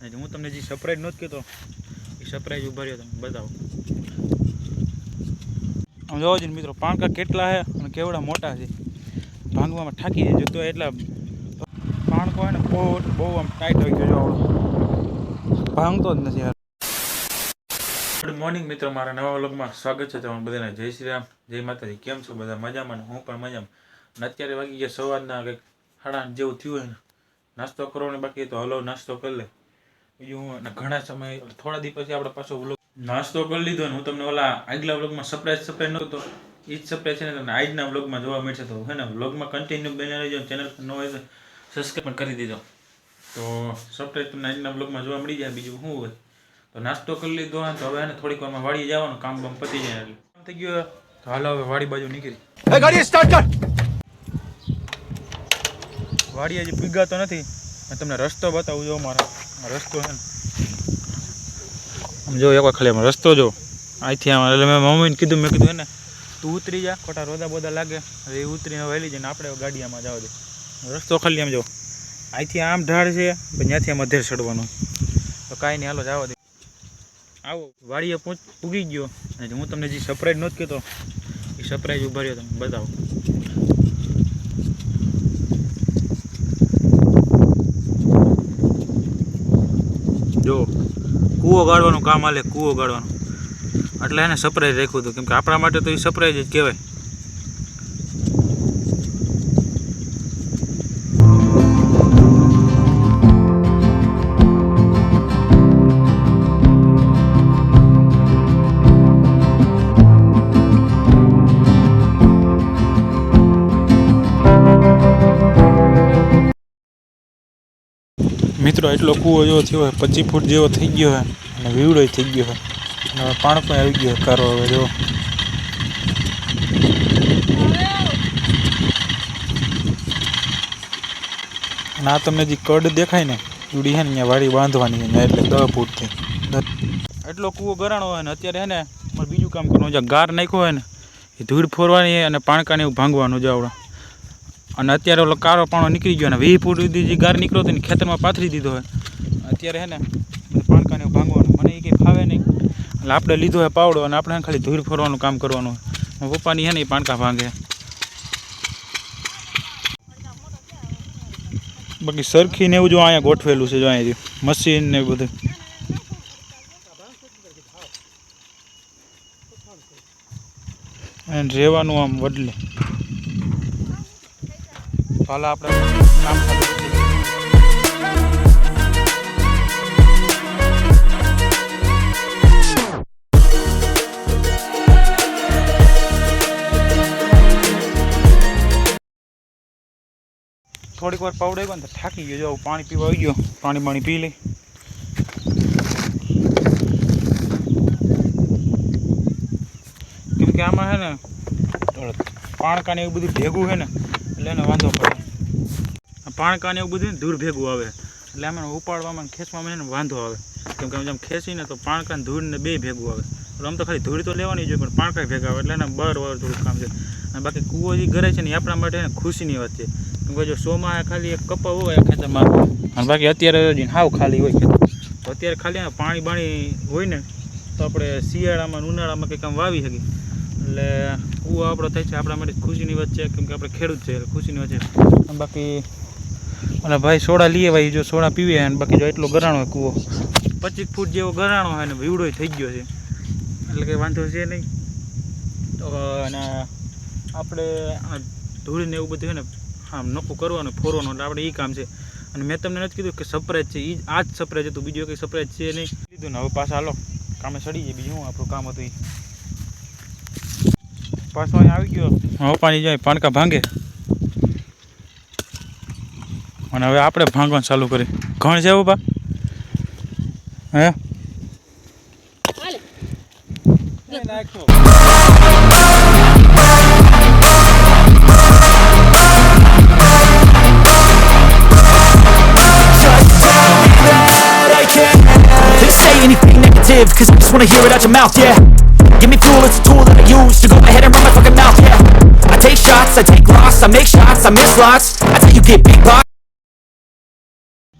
હું તમને જે સરપ્રાઈઝ નહોતો કહેતો એ સરપ્રાઈઝ ઊભા રહ્યો તમે, બતાવો. આમ જોવો જોઈએ મિત્રો, પાણકા કેટલા છે અને કેવડા મોટા છે? ભાંગવામાં થાકી જજો તો એટલા પાણકો હોય ને બહુ બહુ આમ ટાઈટ હોય ગયો ભાંગતો જ નથી યાર ગુડ મોર્નિંગ મિત્રો, મારા નવા વ્લોગમાં સ્વાગત છે તમારું બધાને. જય શ્રી રામ, જય માતાજી. કેમ છો બધા? મજામાં હું પણ મજામાં. અત્યારે વાગી ગયા સવારના કંઈક સાડા જેવું થયું હોય ને. નાસ્તો કરવાનો બાકી તો હલો, નાસ્તો કરી લે બીજું અને ઘણા સમય થોડા દિવસ પછી આપણે પાછો વ્લોગ નાસ્તો કરી લીધો ને હું તમને ઓલા આગલા વ્લોગમાં સરપ્રાઈઝ સરપ્રાઈઝ નહોતો એ જ સરપ્રાઈઝ છે ને તમને આજના વ્લોગમાં જોવા મળશે તો હે ને વ્લોગમાં કન્ટિન્યુ બની રહેજો ચેનલ પર ન હોય તો સબસ્ક્રાઈબ કરી દીધો. તો સરપ્રાઈઝ તમને આજના વ્લોગમાં જોવા મળી જાય બીજું શું હોય? તો નાસ્તો કરી લીધો ને તો હવે ને થોડીક વારમાં વાડી જવાનું કામ બામ પતી જાય એટલે. કામ થઈ ગયું તો હાલો હવે વાડી બાજુ નીકળી. ગાડી સ્ટાર્ટ કર! વાડી હજી પીગાતો નથી. તમને રસ્તો બતાવું જો મારા રસ્તો છે આમ જો એક ખાલી રસ્તો જો. અહીંથી આમ એટલે મેં મમ્મીને કીધું, મેં કીધું એને તું ઉતરી જા, ખોટા રોદા બોદા લાગે. એ ઉતરીને વહેલી જઈને આપણે ગાડી આમાં જવા દે. રસ્તો ખાલી આમ જો. અહીંથી આમ ઢાળ છે ત્યાંથી આમ અધેર ચડવાનું. તો કાંઈ નહીં, હાલો, જવા દે. આવો. વાડીએ પૂગી ગયો. હું તમને જે સરપ્રાઈઝ નહોતો કહેતો. એ સરપ્રાઈઝ ઊભા રહ્યો તમે, બતાવો જો કૂવો ગાળવાનું કામ હાલે કૂવો ગાળવાનું. એટલે એને સરપ્રાઈઝ રાખ્યું હતું. કેમ કે આપણા માટે તો એ સરપ્રાઈઝ જ કહેવાય. મિત્રો એટલો કૂવો જેવો થયો હોય, પચીસ ફૂટ જેવો થઈ ગયો હોય અને વીવડો થઈ ગયો હોય. અને હવે પાણ પણ આવી ગયો કારો હવે, જો. અને આ તમને જે કડ દેખાય ને ઈવડી છે ને અહીંયા વાડી બાંધવાની એટલે દસ. ફૂટથી એટલો કૂવો ગરાણો હોય ને, અત્યારે હે ને બીજું કામ કરવાનું જ્યાં ગાર નાખ્યો હોય ને, એ ધૂળ ફોરવાની અને પાણકાને એવું ભાંગવાનું જાવડા અને અત્યારે ઓલો કારો પાણો નીકળી ગયો ને, વી ફૂટ સુધી ગાર નીકળ્યો હતો ને, ખેતરમાં પાથરી દીધો હોય. અત્યારે હે ને પાણકાને ભાંગવાનું, મને એ કંઈ ફાવે નહીં. એટલે આપણે લીધો હોય પાવડો અને આપણે ખાલી ધૂળ ફરવાનું કામ કરવાનું હોય. પપ્પાની હે ને એ પાણકા ભાંગે. બાકી સરખી ને એવું જો અહીંયા ગોઠવેલું છે, જો અહીંયાથી મશીન ને બધું. અને રહેવાનું આમ વડલે. હાલ આપણે નામ થોડીક વાર પાવડે ગયો ને તો થાકી ગયો. જાવ પાણી પીવા આવી ગયો. પાણી પાણી પી લઈ. કેમ કે આમાં છે ને પાણકા ને એવું બધું ભેગું છે ને એટલે એને વાંધો પડે. પાણકાને એવું બધું ધૂળ ભેગું આવે. એટલે આમાં ઉપાડવામાં ખેંચવામાં એને વાંધો આવે. કેમ કે જેમ ખેંચીને તો પાણકા ધૂળ ને બે ભેગું આવે. એટલે આમ તો ખાલી ધૂળ તો લેવાની જોઈએ પણ પાણકા ભેગા આવે એટલે એને બર વાર થોડું કામ છે. અને બાકી કૂવો જે ઘરે છે ને એ આપણા માટે ખુશીની વાત છે. કેમ કે જો સોમાં ખાલી એક કપા હોય ખેતરમાં. અને બાકી અત્યારે હાવ ખાલી હોય ખેતર. તો અત્યારે ખાલી પાણી બાણી હોય ને, તો આપણે શિયાળામાં ઉનાળામાં કંઈક આમ વાવી શકીએ. એટલે કૂવો આપણો થાય છે આપણા માટે ખુશીની વાત છે, કેમ આપણે ખેડૂત છે, એટલે ખુશીની વાત છે. બાકી, અને ભાઈ સોડા લઈએ ભાઈ જો સોડા પીવીએ અને બાકી જો એટલો ગરાણો હોય કૂવો. પચીસ ફૂટ જેવો ગરાણો હોય ને, વીવડો થઈ ગયો છે. એટલે કંઈ વાંધો છે નહીં. તો અને આપણે આ ધૂળીને એવું બધું હોય ને, આમ નક્કું કરવાનું, ફોરવાનું, એટલે આપણે એ કામ છે. અને મેં તમને નથી કીધું કે સરપ્રાઈઝ છે એ આ જ સરપ્રાઈઝ હતું, બીજું કંઈ સરપ્રાઈઝ છે નહીં. કીધું ને, હવે પાછા હાલો, કામે સડી જાય બીજું આપણું કામ હતું એ પાછો અહીં આવી ગયો. હવે પાણી જાય પાનકા ભાંગે. અને હવે આપણે ભાંગવાનું ચાલુ કરી ઘણ છે બાપા હે? that negative Cause I just wanna hear it out your mouth, yeah Give me fuel, it's a tool that I use To go ahead and run my fucking mouth, yeah I take shots, I take loss I make shots, I miss lots I tell you get big box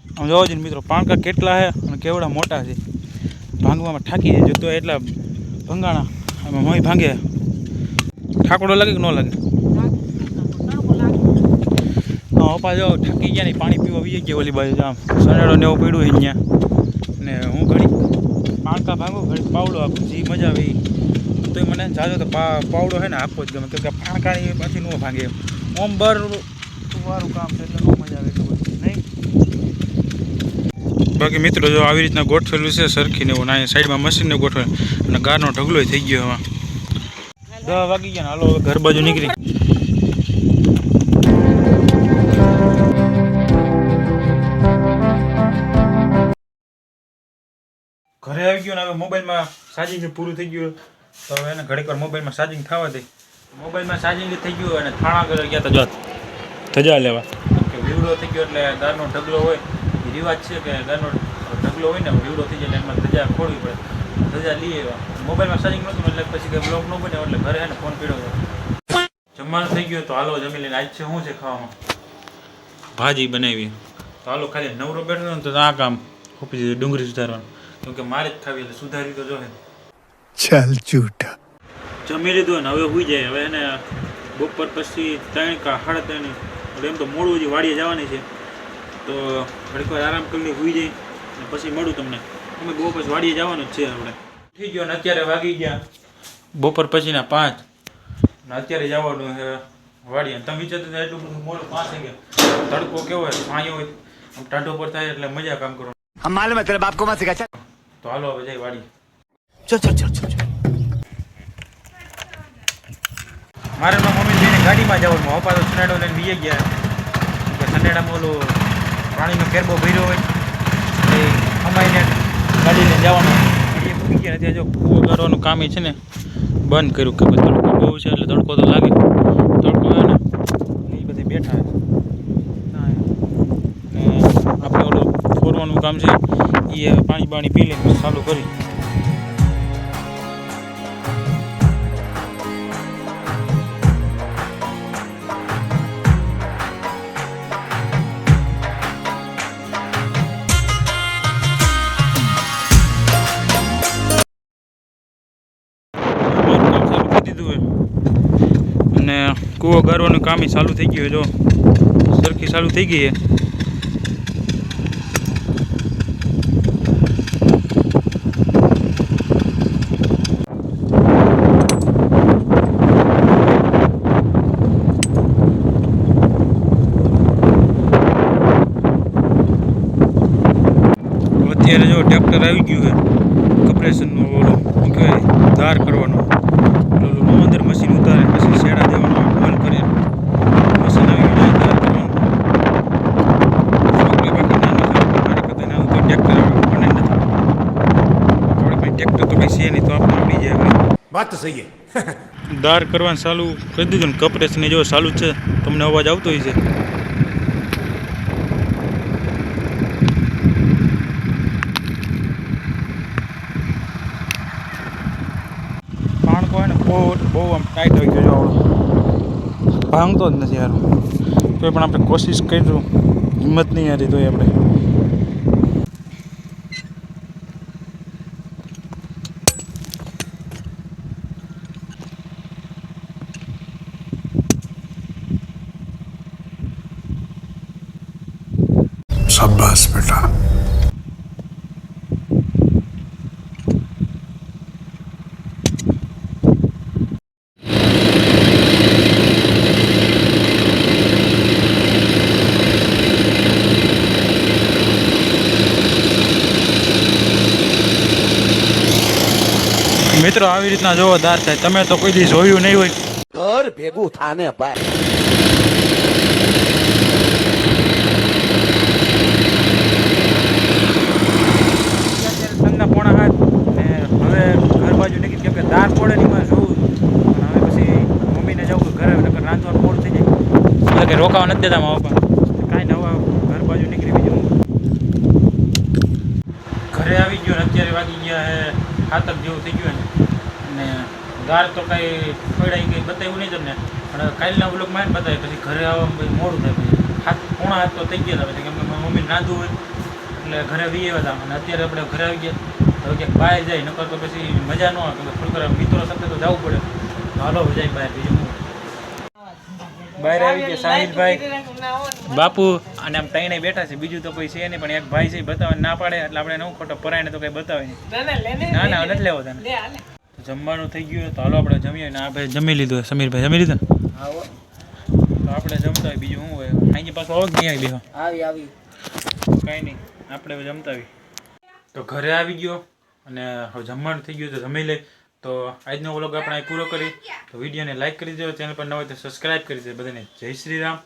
આમ જોવો છે મિત્રો પાણકા કેટલા છે અને કેવડા મોટા છે ભાંગવામાં ઠાકી જાય તો એટલા ભંગાણા એમાં મય ભાંગે ઠાકોડો લાગે કે ન લાગે પપ્પા જો ઠાકી ગયા નહીં પાણી પીવા વી ગયા ઓલી બાજુ આમ સનેડો ને એવું પડ્યું અહીંયા ને હું ઘડી પાણકા ભાંગો ઘડી પાવડો આપું જે મજા આવે. તો મને જાજો તો પા પાવડો હે ને આપવો જ ગમે કેમ કે પાણકાની પાછી ન ભાંગે. ઓમ બર વારું કામ છે એટલે ન મજા આવે એટલું બધું નહીં? બાકી મિત્રો જો આવી રીતના ગોઠવેલું છે સરખીને એવું ના સાઈડમાં મશીનને ગોઠવે અને ગારનો ઢગલો થઈ ગયો એમાં દસ વાગી ગયા ને હાલો હવે ઘર બાજુ નીકળી. ઘરે આવી ગયો ને હવે મોબાઈલમાં ચાર્જિંગ પૂરું થઈ ગયું. તો હવે એને ઘડીક મોબાઈલમાં ચાર્જિંગ થવા દે. મોબાઈલમાં ચાર્જિંગ થઈ ગયું અને થાણા ઘરે ગયા તો જોત. ધજા લેવા. કે વીવડો થઈ ગયો એટલે ગારનો ઢગલો હોય એ રિવાજ છે કે ગારનો ઢગલો હોય ને વીવડો થઈ જાય એટલે એમાં ધજા ખોડવી પડે. ધજા લઈએ આવ્યા મોબાઈલમાં ચાર્જિંગ નહોતું એટલે પછી કંઈ બ્લોક ન બને એટલે ઘરે એને ફોન પીડ્યો જમવાનું થઈ ગયું તો હાલો જમી લઈને આજ છે શું છે ખાવામાં? ભાજી બનાવી. તો હાલો ખાલી નવરો બેઠો ને તો આ કામ. દીધું ડુંગળી સુધારવાનું. કે મારે જ ખાવી એટલે સુધારી તો જોહે. ચાલ ચૂટા જમી લીધું ને હવે હોઈ જાય. હવે એને બપોર પછી ત્રણ કા સાડા ત્રણ એટલે એમ તો મોડું હજી વાડીએ જવાની છે. તો ઘડીક વાર આરામ કરીને હોઈ જાય અને પછી મળું તમને. અમે બહુ પછી વાડીએ જવાનું જ છે આપણે. થઈ ગયો ને અત્યારે વાગી ગયા. બપોર પછીના પાંચ. ને અત્યારે જવાનું છે વાડીએ. તમે વિચારતા એટલું બધું મોડું પાંચ ગયા. તડકો કેવો હોય? છાંયો હોય. આમ ટાંટો પર થાય એટલે મજા કામ કરો માલુમ હે તેરે બાપ કો મત સિખા તો હાલો હવે જઈ વાડી ચલ ચલ ચલ ચલ મારે મમ્મી લઈને ગાડીમાં જવાનું. પપ્પા તો સનેડો લઈને બીએ ગયા. કે સનેડામાં ઓલો પાણીનો ફેરબો ભર્યો હોય. એ અમાઈને ગાડી લઈને જવાનું. એ ભૂકી ગયા ત્યાં જો કૂવો કરવાનું કામ છે ને બંધ કર્યું. કે ભાઈ તડકો બહુ છે એટલે તડકો તો લાગે. તડકો હોય ને એ બધી બેઠા આપણે ઓલું ફોરવાનું કામ છે. એ પાણી બાણી પી લઈને ચાલુ કરી. અને કૂવો ગારવાનું કામ ચાલુ થઈ ગયું જો. સરખી ચાલુ થઈ ગઈ અત્યારે જો ટ્રેક્ટર આવી ગયું છે કમ્પ્રેશનનો ઓલો શું કહેવાય ધાર કરવાનો. ઓલું અંદર મશીન ઉતારે પછી શેડા દેવાનો ઓલ કરીને મશીન આવી ગયું ધાર કરવાનો. બાકી નાનો છે નથી આપણે કંઈ ટ્રેક્ટર તો કંઈ છે નહીં તો આપણે આપણી જાય વાત સહી દાર કરવાનું ચાલુ કરી દીધું ને કપરેશને જો ચાલુ છે તમને અવાજ આવતો હોય છે. ટાઈટ હોય ગયો આવડો. ભાંગતો જ નથી યાર. કોઈ પણ આપણે કોશિશ કરીશું. હિંમત નહીં હારી તો આપણે. મિત્રો આવી રીતના જોવો દાર થાય તમે તો કોઈ દી જોયું નહીં હોય. ઘર ભેગું થાને ભાઈ. પોણા હાથ ને હવે ઘર બાજુ નીકળી કેમ કે દાર પડે ને એમાં જોવું. પણ હવે પછી મમ્મીને જવું ઘરે નકર રાંધવાનું મોડું થઈ જાય. એટલે કે રોકાવા નથી દેતા મારા પપ્પા. કાંઈ નવા ઘર બાજુ નીકળી બીજું. ઘરે આવી ગયો અત્યારે વાગી ગયા હે ખાતક જેવું થઈ ગયું ને અને ગાર તો કાંઈ ખોડાઈ કંઈ બતાવ્યું નહીં તમને. પણ કાલના ને બતાવે પછી ઘરે આવવા મોડું થાય. પછી હાથ, પોણા હાથ તો થઈ ગયા હતા પછી કેમ કે મમ્મીને રાંધવું હોય, એટલે ઘરે આવી આવ્યા હતા. અને અત્યારે આપણે ઘરે આવી ગયા. હવે ક્યાંક બહાર જાય, નકર તો પછી મજા ન આવે. થોડીક મિત્રો સાથે તો જવું પડે. તો હાલો જાય બહાર. બીજું બહાર આવી ગયા સાહિલભાઈ. બાપુ અને આમ ત્રણે બેઠા છે બીજું તો કોઈ છે નહીં પણ એક ભાઈ છે એ બતાવવા ના પાડે એટલે આપણે નવું ખોટો પરાયને તો કઈ બતાવે નહીં. ના ના નથી લેવો તને. તો જમવાનું થઈ ગયું તો હાલો આપણે જમીએ ને આ ભાઈ જમી લીધું સમીરભાઈ જમી લીધું ને? તો આપણે જમતા હોય બીજું શું હોય? અહીં પાછું આવો જ નહીં આવી બેહો? આવી આવી. કાંઈ નહીં આપણે જમતા આવી તો ઘરે આવી ગયો અને હવે જમવાનું થઈ ગયું તો જમી લઈ. તો આજનો વ્લોગ આપણે પૂરો કરી તો વિડીયોને લાઈક કરી દેજો. ચેનલ પર ન હોય તો સબસ્ક્રાઈબ કરી દેજો. બધાને જય શ્રી રામ.